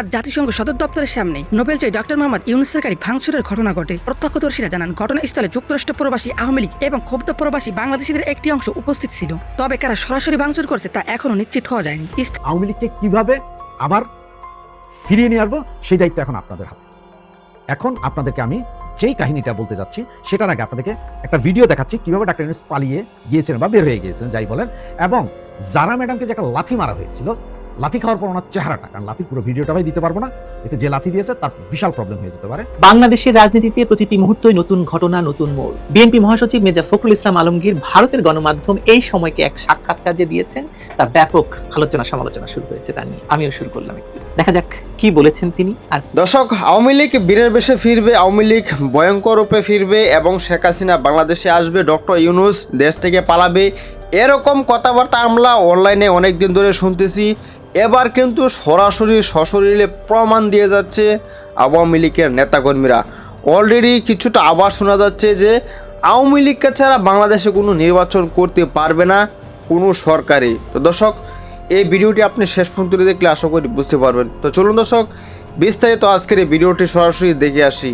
আজ জাতিসংঘ সদর দপ্তরের সামনে নোবেল জয়ী ডক্টর মোহাম্মদ ইউনুসের গাড়ি ভাঙচুরের ঘটনা ঘটে। প্রত্যক্ষদর্শীরা জানান, ঘটনাস্থলে যুক্তরাষ্ট্র প্রবাসী আওয়ামী লীগ এবং ক্ষুব্ধ প্রবাসী বাংলাদেশিদের একটি অংশ উপস্থিত ছিল। তবে কারা সরাসরি ভাঙচুর করছে তা এখনও নিশ্চিত হওয়া যায়নি। আওয়ামী লীগকে কীভাবে আবার ফিরিয়ে নিয়ে আসব, সেই দায়িত্ব এখন আপনাদের হাতে। এখন আপনাদেরকে আমি যেই কাহিনীটা বলতে যাচ্ছি, সেটার আগে আপনাদেরকে একটা ভিডিও দেখাচ্ছি, কীভাবে ডাক্তার ইউনুস পালিয়ে গিয়েছেন বা বের হয়ে গিয়েছেন যাই বলেন। এবং যারা ম্যাডামকে যে একটা লাথি মারা হয়েছিল লাথি খাওয়ার পর ওনার চেহারাটা কারণ লাথির পুরো ভিডিওটা ভাই দিতে পারব না। এতে যে লাথি দিয়েছে তার বিশাল প্রবলেম হয়ে যেতে পারে। বাংলাদেশের রাজনীতিতে প্রতিটি মুহূর্তই নতুন ঘটনা নতুন মোড়। বিএনপি মহাসচিব মির্জা ফখরুল ইসলাম আলমগীর ভারতের গণমাধ্যম এই সময়কে এক সাক্ষাৎকার যে দিয়েছেন। তার ব্যাপক আলোচনা সমালোচনা শুরু হয়েছে তা নিয়ে। আমিও শুরু করলাম একটু। দেখা যাক কি বলেছেন তিনি আর দর্শক আওয়ামী লীগ বীরের বেশে ফিরবে আওয়ামী লীগ ভয়ঙ্কর রূপে ফিরবে এবং শেখ হাসিনা বাংলাদেশে আসবে ডক্টর ইউনুস দেশ থেকে পালাবে। এরকম কথাবার্তা আমরা অনলাইনে অনেকদিন ধরে শুনতেছি। এবার কিন্তু সরাসরি সশরীরে প্রমাণ দিয়ে যাচ্ছে আওয়ামী লীগের নেতাকর্মীরা। অলরেডি কিছুটা আবার শোনা যাচ্ছে যে আওয়ামী লীগকে ছাড়া বাংলাদেশে কোনো নির্বাচন করতে পারবে না কোনো সরকারি তো দর্শক, এই ভিডিওটি আপনি শেষ পর্যন্ত দেখলে আশা করি বুঝতে পারবেন। তো চলুন দর্শক, বিস্তারিত আজকের এই ভিডিওটি সরাসরি দেখে আসি।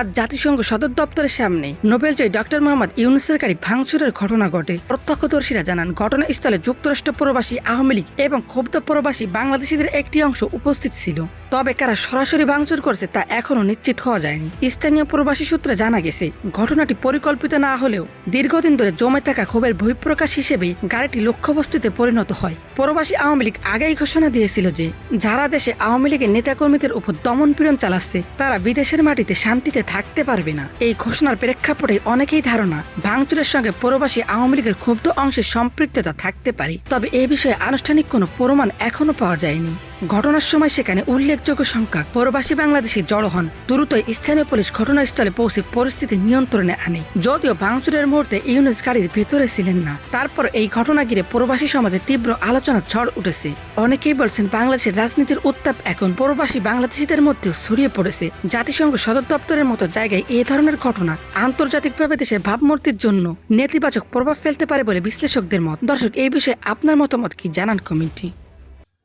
আজ জাতিসংঘ সদর দপ্তরের সামনে নোবেল জয়ী ডক্টর মোহাম্মদ ইউনুসের গাড়ি ভাঙচুরের ঘটনা ঘটে। প্রত্যক্ষদর্শীরা জানান, ঘটনাস্থলে যুক্তরাষ্ট্র প্রবাসী, আওয়ামী লীগ এবং ক্ষুব্ধ প্রবাসী বাংলাদেশিদের একটি অংশ উপস্থিত ছিল। তবে কারা সরাসরি ভাঙচুর করছে তা এখনও নিশ্চিত হওয়া যায়নি। স্থানীয় প্রবাসী সূত্রে জানা গেছে, ঘটনাটি পরিকল্পিত না হলেও দীর্ঘদিন ধরে জমে থাকা ক্ষোভের বহিঃপ্রকাশ হিসেবেই গাড়িটি লক্ষ্যবস্তুতে পরিণত হয়। প্রবাসী আওয়ামী লীগ আগেই ঘোষণা দিয়েছিল যে, যারা দেশে আওয়ামী লীগের নেতাকর্মীদের উপর দমন পীড়ন চালাচ্ছে, তারা বিদেশের মাটিতে শান্তিতে থাকতে পারবে না। এই ঘোষণার প্রেক্ষাপটে অনেকেই ধারণা, ভাঙচুরের সঙ্গে প্রবাসী আওয়ামী লীগের ক্ষুব্ধ অংশের সম্পৃক্ততা থাকতে পারে। তবে এ বিষয়ে আনুষ্ঠানিক কোনো প্রমাণ এখনও পাওয়া যায়নি। ঘটনার সময় সেখানে উল্লেখযোগ্য সংখ্যক প্রবাসী বাংলাদেশি জড়ো হন। দ্রুতই স্থানীয় পুলিশ ঘটনাস্থলে পৌঁছে পরিস্থিতি নিয়ন্ত্রণে আনে। যদিও ভাঙচুরের মুহূর্তে ইউনুস গাড়ির ভেতরে ছিলেন না। তারপর এই ঘটনা ঘিরে প্রবাসী সমাজে তীব্র আলোচনা ঝড় উঠেছে। অনেকেই বলছেন বাংলাদেশের রাজনীতির উত্তাপ এখন প্রবাসী বাংলাদেশিদের মধ্যেও ছড়িয়ে পড়েছে। জাতিসংঘ সদর দপ্তরের মতো জায়গায় এই ধরনের ঘটনা আন্তর্জাতিকভাবে দেশের ভাবমূর্তির জন্য নেতিবাচক প্রভাব ফেলতে পারে বলে বিশ্লেষকদের মত। দর্শক, এই বিষয়ে আপনার মতামত কি? জানান কমিটি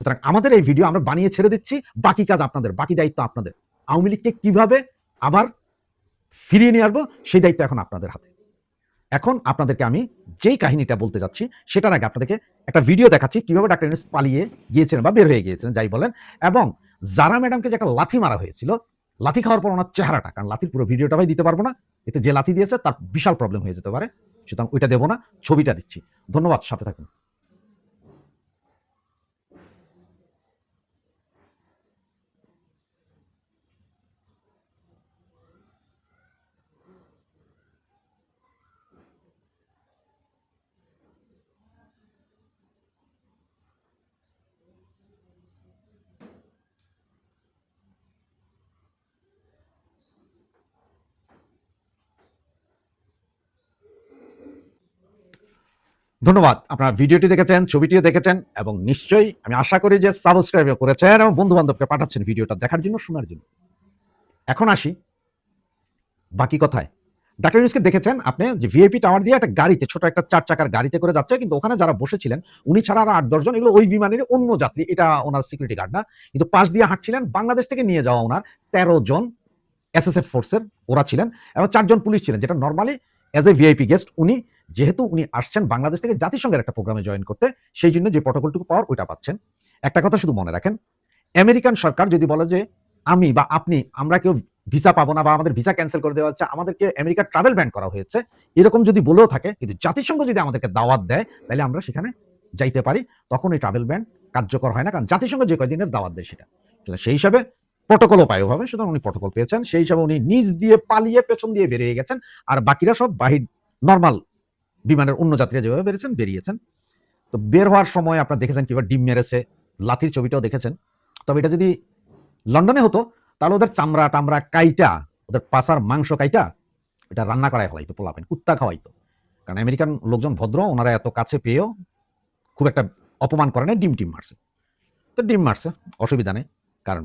সুতরাং আমাদের এই ভিডিও আমরা বানিয়ে ছেড়ে দিচ্ছি, বাকি কাজ আপনাদের, বাকি দায়িত্ব আপনাদের। আওয়ামী লীগকে কীভাবে আবার ফিরিয়ে নিয়ে আসব, সেই দায়িত্ব এখন আপনাদের হাতে। এখন আপনাদেরকে আমি যেই কাহিনীটা বলতে যাচ্ছি, সেটার আগে আপনাদেরকে একটা ভিডিও দেখাচ্ছি, কীভাবে ডাক্তার ইউনুস পালিয়ে গিয়েছিলেন বা বের হয়ে গিয়েছিলেন, যাই বলেন। এবং যারা ম্যাডামকে যে একটা লাথি মারা হয়েছিল, লাথি খাওয়ার পর ওনার চেহারাটা, কারণ লাথির পুরো ভিডিওটা ভাই দিতে পারব না, এতে যে লাথি দিয়েছে, তার বিশাল প্রবলেম হয়ে যেতে পারে, সুতরাং ওইটা দেবো না, ছবিটা দিচ্ছি। ধন্যবাদ, সাথে থাকুন। ধন্যবাদ। আপনারা ভিডিওটি দেখেছেন, ছবিটিও দেখেছেন এবং নিশ্চয়ই আমি আশা করি যে সাবস্ক্রাইব করেছেন এবং বন্ধু বান্ধবকে পাঠাচ্ছেন ভিডিওটা দেখার জন্য, শোনার জন্য। এখন আসি বাকি কথায়। ডাক্তার ইউনুসকে দেখেছেন আপনি যে ভিআইপি টাওয়ার দিয়ে একটা গাড়িতে, ছোট একটা চার চাকার গাড়িতে করে যাচ্ছে, কিন্তু ওখানে যারা বসেছিলেন, উনি ছাড়া আর আট দশজন, এগুলো ওই বিমানের অন্য যাত্রী, এটা ওনার সিকিউরিটি গার্ড না। কিন্তু পাশ দিয়ে হাঁটছিলেন, বাংলাদেশ থেকে নিয়ে যাওয়া ওনার তেরো জন এসএসএফ ফোর্সের ওরা ছিলেন এবং চারজন পুলিশ ছিলেন, যেটা normally as a VIP guest উনি যেহেতু উনি আসছেন বাংলাদেশ থেকে জাতিসংঘের একটা প্রোগ্রামে জয়েন করতে, সেই জন্য যে প্রটোকলটুকু পাওয়ার ওইটা পাচ্ছেন। একটা কথা শুধু মনে রাখেন, আমেরিকান সরকার যদি বলে যে, আমি বা আপনি, আমরা কেউ ভিসা পাবো না বা আমাদের ভিসা ক্যান্সেল করে দেওয়া হচ্ছে, আমাদেরকে আমেরিকা ট্রাভেল ব্যান করা হয়েছে, এরকম যদি বলেও থাকে, কিন্তু জাতিসংঘ যদি আমাদেরকে দাওয়াত দেয়, তাহলে আমরা সেখানে যাইতে পারি। তখন এই ট্রাভেল ব্যান কার্যকর হয় না, কারণ জাতিসংঘ যে কয়দিনের দাওয়াত দেয় সেটা। সেই হিসাবে প্রটোকলও পায় ওভাবে, সুতরাং উনি প্রটোকল পেয়েছেন। সেই হিসাবে উনি নিজ দিয়ে পালিয়ে পেছন দিয়ে বেরিয়ে গেছেন, আর বাকিরা সব বাহির, নর্মাল বিমানের অন্য যাত্রীরা যেভাবে বেরিয়েছেন বেরিয়েছেন। তো বের হওয়ার সময় আপনারা দেখেছেন কীভাবে ডিম মেরেছে, লাথির ছবিটাও দেখেছেন। তবে এটা যদি লন্ডনে হতো, তাহলে ওদের চামড়া টামড়া কাইটা, ওদের পাসার মাংস কাইটা, এটা রান্না করাই ফেলাইতো পোলাপেন কুত্তা খাওয়াইতো। কারণ আমেরিকান লোকজন ভদ্র, ওনারা এত কাছে পেয়েও খুব একটা অপমান করে না ডিম টিম মারছে। তো ডিম মারছে, অসুবিধা নেই, কারণ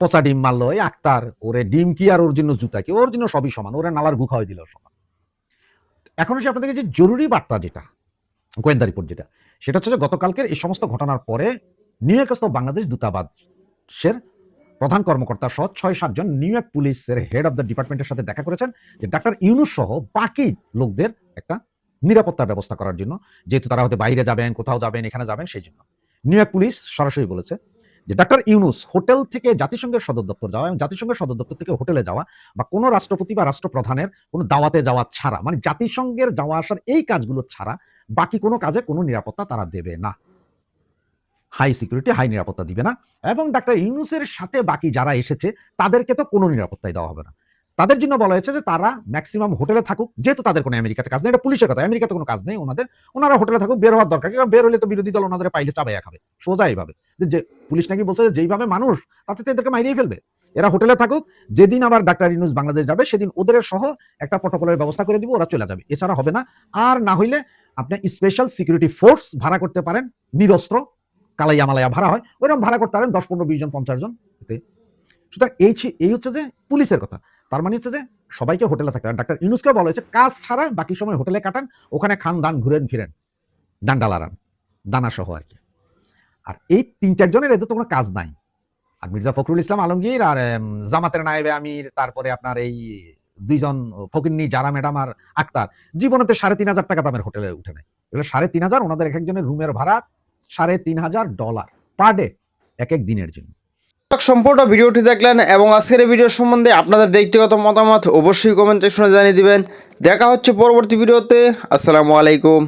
পচা ডিম মারলো, এই আক্তার, ওরে ডিম কি আর ওর জন্য জুতা? কি ওর জন্য সবই সমান, ওরে নালার গুখা হয়ে দিল সমান। এখন এসে আপনাদেরকে যে জরুরি বার্তা যেটা, গোয়েন্দা রিপোর্ট যেটা, সেটা হচ্ছে যে গতকালকের এই সমস্ত ঘটনার পরে নিউ ইয়র্কস্থ বাংলাদেশ দূতাবাসের প্রধান কর্মকর্তা সহ ছয় সাতজন নিউ ইয়র্ক পুলিশের হেড অফ দ্য ডিপার্টমেন্টের সাথে দেখা করেছেন যে ডাক্তার ইউনুস সহ বাকি লোকদের একটা নিরাপত্তার ব্যবস্থা করার জন্য, যেহেতু তারা হয়তো বাইরে যাবেন, কোথাও যাবেন, এখানে যাবেন, সেই জন্য। নিউ ইয়র্ক পুলিশ সরাসরি বলেছে যে ডাক্তার ইউনুস হোটেল থেকে জাতিসংঘের সদর দপ্তর যাওয়া এবং জাতিসংঘের সদর দপ্তর থেকে হোটেলে যাওয়া বা কোনো রাষ্ট্রপতি বা রাষ্ট্রপ্রধানের কোনো দাওয়াতে যাওয়া ছাড়া মানে জাতিসংঘের যাওয়া আসার এই কাজগুলো ছাড়া বাকি কোনো কাজে কোনো নিরাপত্তা তারা দেবে না। হাই সিকিউরিটি হাই নিরাপত্তা দিবে না। এবং ডাক্তার ইউনুসের সাথে বাকি যারা এসেছে, তাদেরকে তো কোনো নিরাপত্তাই দেওয়া হবে না। তাদের জন্য বলা হয়েছে যে তারা ম্যাক্সিমাম হোটেলে থাকুক, যেহেতু তাদের কোনো আমেরিকাতে কাজ নেই, এটা পুলিশের কথা, আমেরিকাতে কোনো কাজ নেই ওনাদের। ওনারা হোটেলে থাকুক, বের হওয়ার দরকার কারণ বের হলে তো বিরোধী দল ওনাদের পাইলে চাবাইয়া খাবে, সোজা এইভাবে। যে- পুলিশ নাকি বলছে যেইভাবে মানুষ, তাতে তো এদেরকে মাইরেই ফেলবে। এরা হোটেলে থাকুক, যেদিন আবার ডাক্তার ইউনুস বাংলাদেশ যাবে, সেদিন ওদের সহ একটা প্রটোকলের ব্যবস্থা করে দিব, ওরা চলে যাবে। এছাড়া হবে না। আর না হইলে আপনি স্পেশাল সিকিউরিটি ফোর্স ভাড়া করতে পারেন, নিরস্ত্র কালাইয়া মালাইয়া ভাড়া হয়। ওইরকম ভাড়া করতে পারেন দশ, পনেরো, বিশ জন, পঞ্চাশ জন। এতে। সুতরাং এই এই হচ্ছে যে পুলিশের কথা। তার মানে হচ্ছে যে সবাইকে হোটেলে থাকতে হবে। ডাক্তার ইউনুসকে বলা হয়েছে, কাজ ছাড়া বাকি সময় হোটেলে কাটান, ওখানে খান, দান, ঘুরেন, ফিরেন। ডান্ডা লাড়ান দানা সহ আর কি। আর এই তিন চারজনের এদের তো কোনো কাজ নাই। আর মির্জা ফখরুল ইসলাম আলমগীর আর জামাতের নায়েবে আমির, তারপরে আপনার এই দুইজন ফকিন্নি জারা ম্যাডাম আর আক্তার জীবনেতে সাড়ে তিন হাজার টাকা দামের হোটেলে উঠে নেয় এগুলো সাড়ে তিন হাজার, ওনাদের এক একজনের রুমের ভাড়া সাড়ে তিন হাজার ডলার পার ডে, এক এক দিনের জন্য। সম্পূর্ণ ভিডিওটি দেখলেন এবং আজকের ভিডিও সম্বন্ধে আপনাদের ব্যক্তিগত মতামত অবশ্যই কমেন্ট সেকশনে জানিয়ে দিবেন। দেখা হচ্ছে পরবর্তী ভিডিওতে। আসসালামু আলাইকুম।